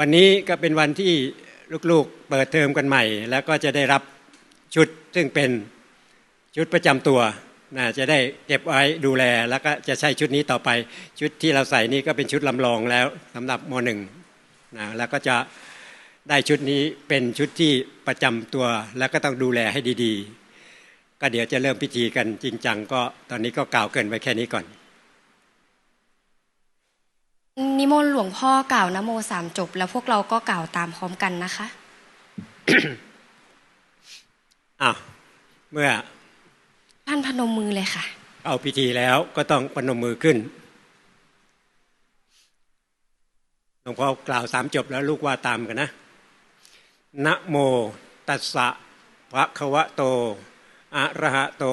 วันนี้ก็เป็นวันที่ลูกๆเปิดเทอมกันใหม่ แล้วก็จะได้รับชุดซึ่งเป็นชุดประจำตัวนะจะได้เก็บไว้ดูแลแล้วก็จะใช้ชุดนี้ต่อไป ชุดที่เราใส่นี้ก็เป็นชุดลำลองแล้วสำหรับมหนึ่งนะแล้วก็จะได้ชุดนี้เป็นชุดที่ประจำตัว แล้วก็ต้องดูแลให้ดีๆ ก็เดี๋ยวจะเริ่มพิธีกันจริงจังก็ตอนนี้ก็กล่าวเกินไว้แค่นี้ก่อน นิมนต์หลวงพ่อกล่าวนโมสามจบ แล้วพวกเราก็กล่าวตามพร้อมกันนะคะอ้าวเมื่อท่านพนมมือเลยค่ะ เอาพิธีแล้วก็ต้องปนมมือขึ้นหลวงพ่อกล่าวสามจบแล้วลูกว่าตามกันนะนะโมตัสสะภะคะวะโตอะระหะโต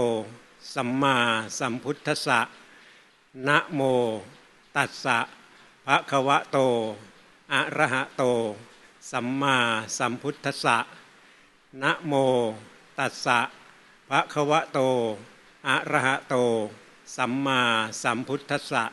สัมมาสัมพุทธัสสะนะโมตัสสะ พระควะโต อะระหะโต สัมมาสัมพุทธัสสะ นะโมตัสสะพระควะโต อะระหะโต สัมมาสัมพุทธัสสะ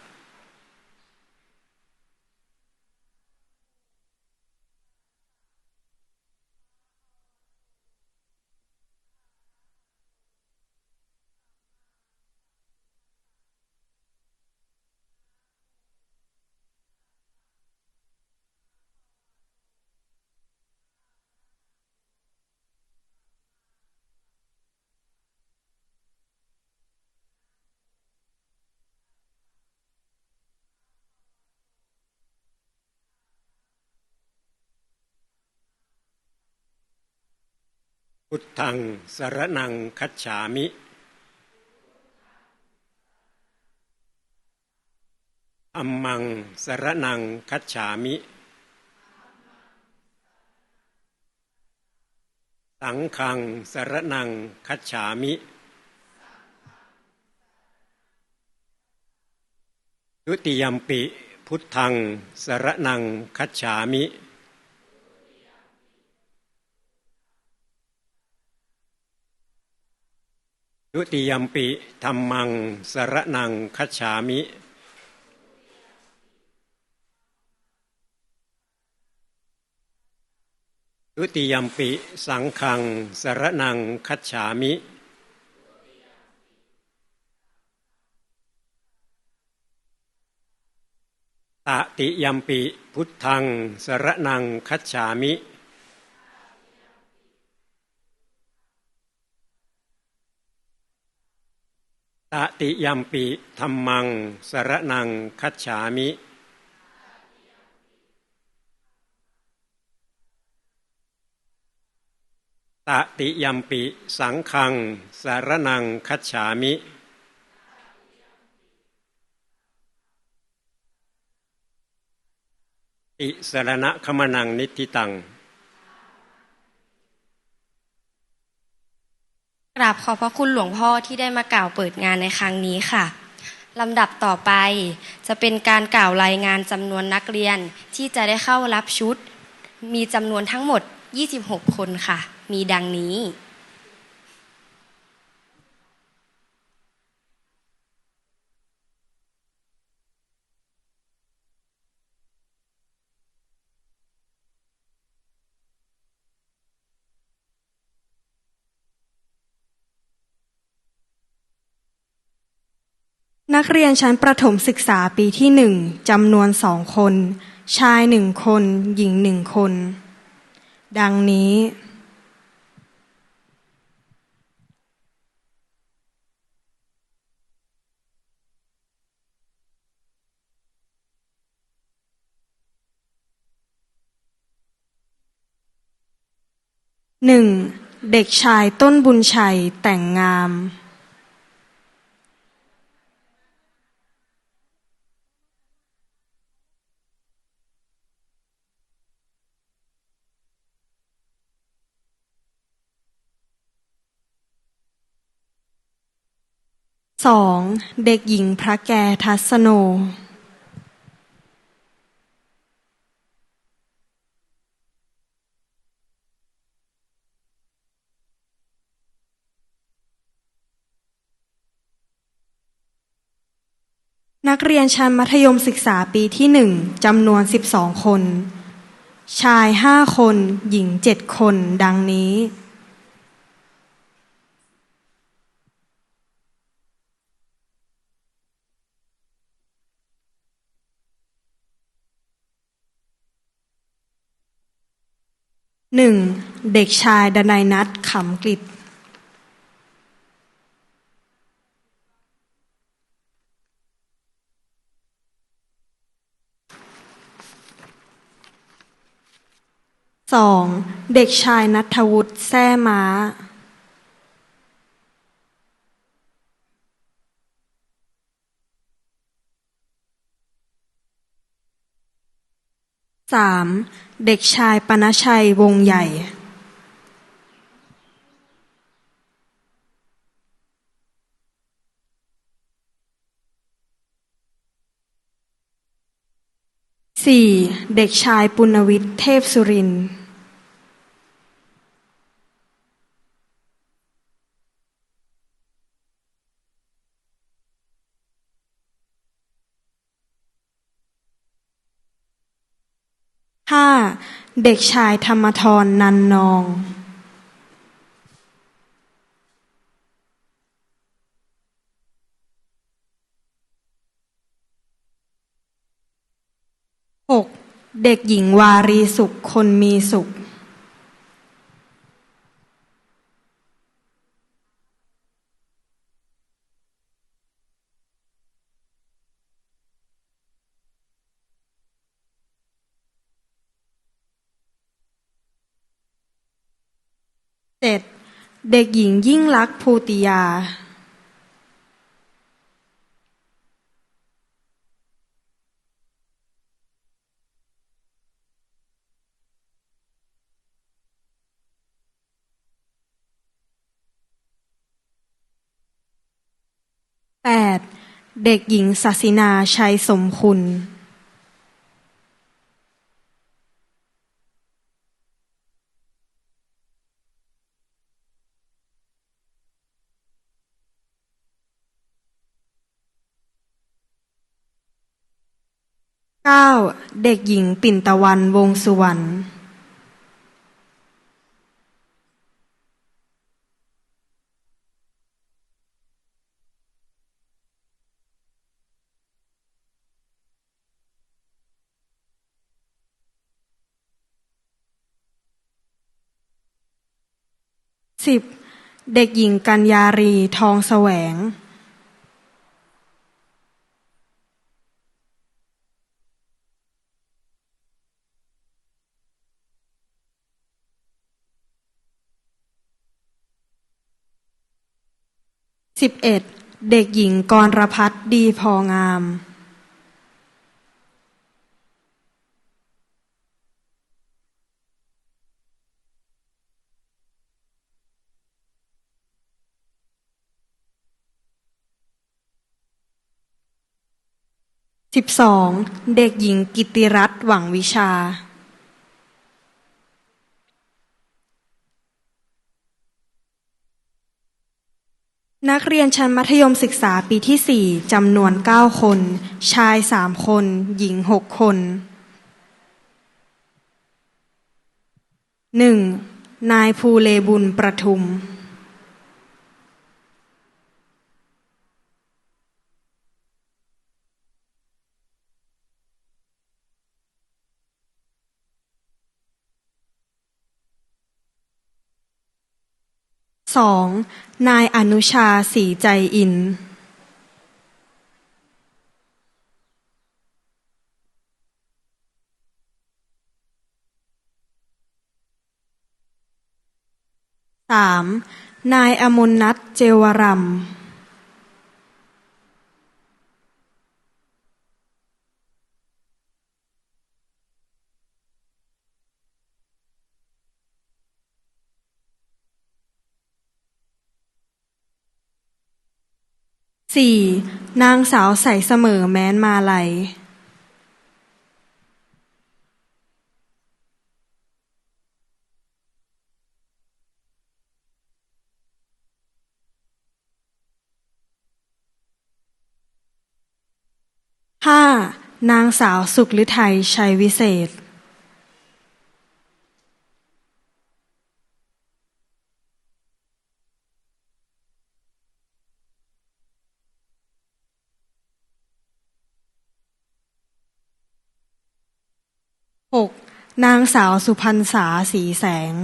พุทธังสรนังคัจฉามิ อัมมังสรนังคัจฉามิ สังฆังสรนังคัจฉามิทุติยมปิพุทธังสรนังคัจฉามิ ทุติยมปิธรรมังสรนังคัจฉามิทุติยมปิสังฆังสรนังคัจฉามิ ตติยมปิพุทธังสรนังคัจฉามิ ตติยัมปิธรรมัง สรนังคัจฉามิ ตติยัมปิสังฆัง สรนังคัจฉามิติสรณะขมนังนิติตัง กราบขอบพระคุณหลวงพ่อที่ได้มากล่าวเปิดงานในครั้งนี้ค่ะลำดับต่อไปจะเป็นการกล่าวรายงานจำนวนนักเรียนที่จะได้เข้ารับชุด มีจำนวนทั้งหมด 26 คนค่ะ มีดังนี้ นักเรียนชั้นประถมศึกษาปีที่หนึ่งจำนวนสองคน ชายหนึ่งคน หญิงหนึ่งคน ดังนี้หนึ่งเด็กชายต้นบุญชัยแต่งงาม สองเด็กหญิงพระแกทัสโน นักเรียนชั้นมัธยมศึกษาปีที่หนึ่งจำนวน12คน ชายห้าคน หญิงเจ็ดคน ดังนี้ หนึ่งเด็กชายดนัยนัทขำกลิตสองเด็กชายนัทวุฒิแซ่ม้า สามเด็กชายปนชัยวงใหญ่สี่เด็กชายปุณวิทย์เทพสุรินทร์ห้า เด็กชายธรรมทรนันนองหกเด็กหญิงวารีสุขคนมีสุข เจ็ดเด็กหญิงยิ่งลักษณ์ภูติยาแปดเด็กหญิงศาสินาชัยสมคุณ เก้าเด็กหญิงปิ่นตะวันวงสุวรรณสิบเด็กหญิงกัญญารีทองแสวง สิบเอ็ดเด็กหญิงกรรพัฒน์ดีพองามสิบสองเด็กหญิงกิติรัตน์หวังวิชา นักเรียนชั้นมัธยมศึกษาปีที่ 4จำนวน 9 คน ชาย 3 คน หญิง 6 คน 1. นายภูเลบุญประทุม สองนายอนุชาสีใจอินสามนายอมนนัทเจวรัม สี่นางสาวใสเสมอแม้นมาลัยห้านางสาวสุขฤทัยชัยวิเศษ นางสาวสุพรรณษาสีแสง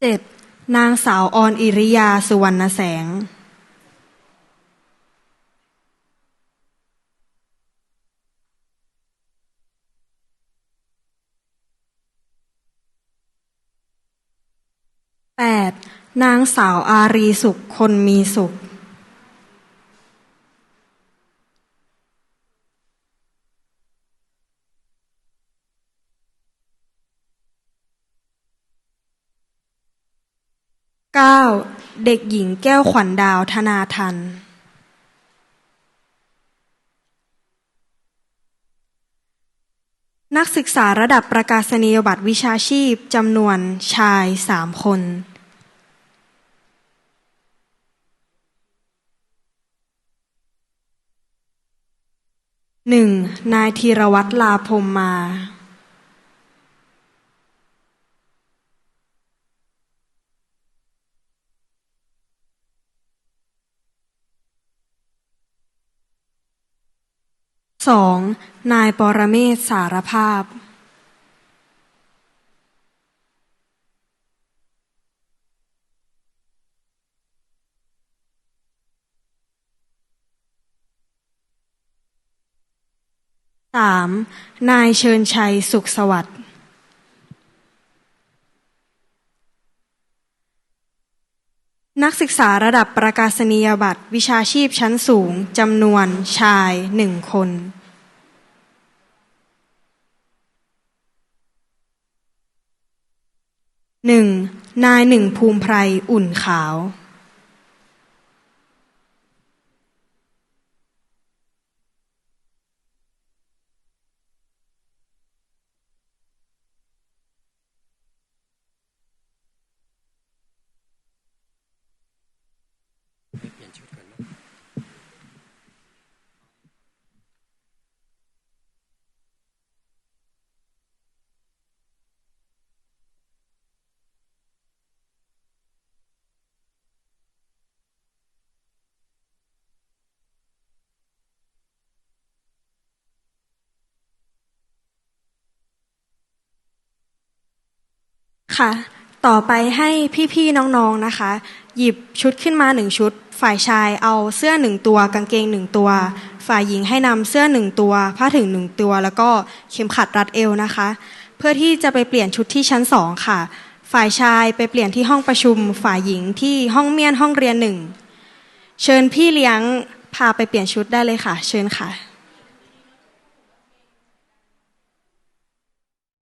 เจ็ดนางสาวออนอิริยาสุวรรณแสง แปด นางสาวอารีสุขคนมีสุขเก้าเด็กหญิงแก้วขวัญดาวธนาทัน นักศึกษาระดับประกาศนียบัตรวิชาชีพจำนวนชายสามคน หนึ่งนายธีรวัตรลาพรมมาสองนายปรเมศสารภาพ สามนายเชิญชัยสุขสวัสดิ์นักศึกษาระดับประกาศนียบัตรวิชาชีพชั้นสูงจำนวนชายหนึ่งคน หนึ่งนายหนึ่งภูมิไพรอุ่นขาว ค่ะ ต่อไปให้พี่ๆน้องๆนะคะ หยิบชุดขึ้นมาหนึ่งชุด ฝ่ายชายเอาเสื้อหนึ่งตัว กางเกงหนึ่งตัว ฝ่ายหญิงให้นำเสื้อหนึ่งตัว ผ้าถึงหนึ่งตัว แล้วก็เข็มขัดรัดเอวนะคะ เพื่อที่จะไปเปลี่ยนชุดที่ชั้นสองค่ะ ฝ่ายชายไปเปลี่ยนที่ห้องประชุม ฝ่ายหญิงที่ห้องเมียนห้องเรียนหนึ่งเชิญพี่เลี้ยงพาไปเปลี่ยนชุดได้เลยค่ะ เชิญค่ะ